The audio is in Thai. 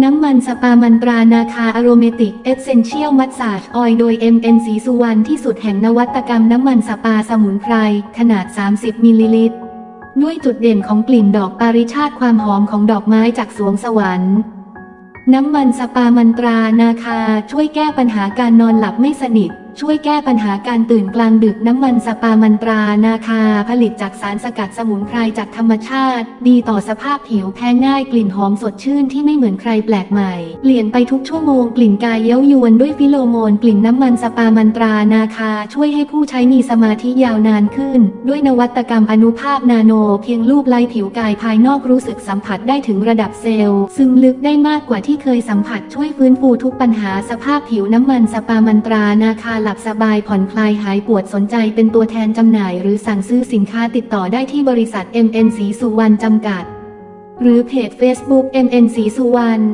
น้ำมันสปามันตรานาคาอโรเมติกเอเซนเชียลมัสซาจออยโดย MN สีสุวรรณที่สุดแห่งนวัตกรรมน้ำมันสปาสมุนไพร ขนาด 30 มิลลิลิตร ด้วยจุดเด่นของกลิ่นดอกปาริชาติความหอมของดอกไม้จากสวงสวรรค์ น้ำมันสปามันตรานาคาช่วยแก้ปัญหาการนอนหลับไม่สนิท ช่วยแก้ปัญหาการตื่นกลางดึกน้ำมันสปามันตรานาคา ผลิตจากสารสกัดสมุนไพรจากธรรมชาติ ดีต่อสภาพผิวแพ้ง่ายกลิ่นหอมสดชื่นที่ไม่เหมือนใครแปลกใหม่ เปลี่ยนไปทุกชั่วโมงกลิ่นกายเย้ายวนด้วยฟิโลโมนกลิ่นน้ำมันสปามันตรานาคา ช่วยให้ผู้ใช้มีสมาธิยาวนานขึ้น ด้วยนวัตกรรมอนุภาพนาโน เพียงรูปไล่ผิวกายภายนอกรู้สึกสัมผัสได้ถึงระดับเซลล์ซึ่งลึกได้มากกว่าที่เคยสัมผัสช่วยฟื้นฟูทุกปัญหาสภาพผิวน้ำมันสปามันตรานาคาหลับสบายผ่อนคลายหายปวดสนใจเป็นตัวแทนจำหน่าย หรือสั่งซื้อสินค้าติดต่อได้ที่บริษัท MN สีสุวรรณจำกัด หรือเพจ Facebook MN สีสุวรรณ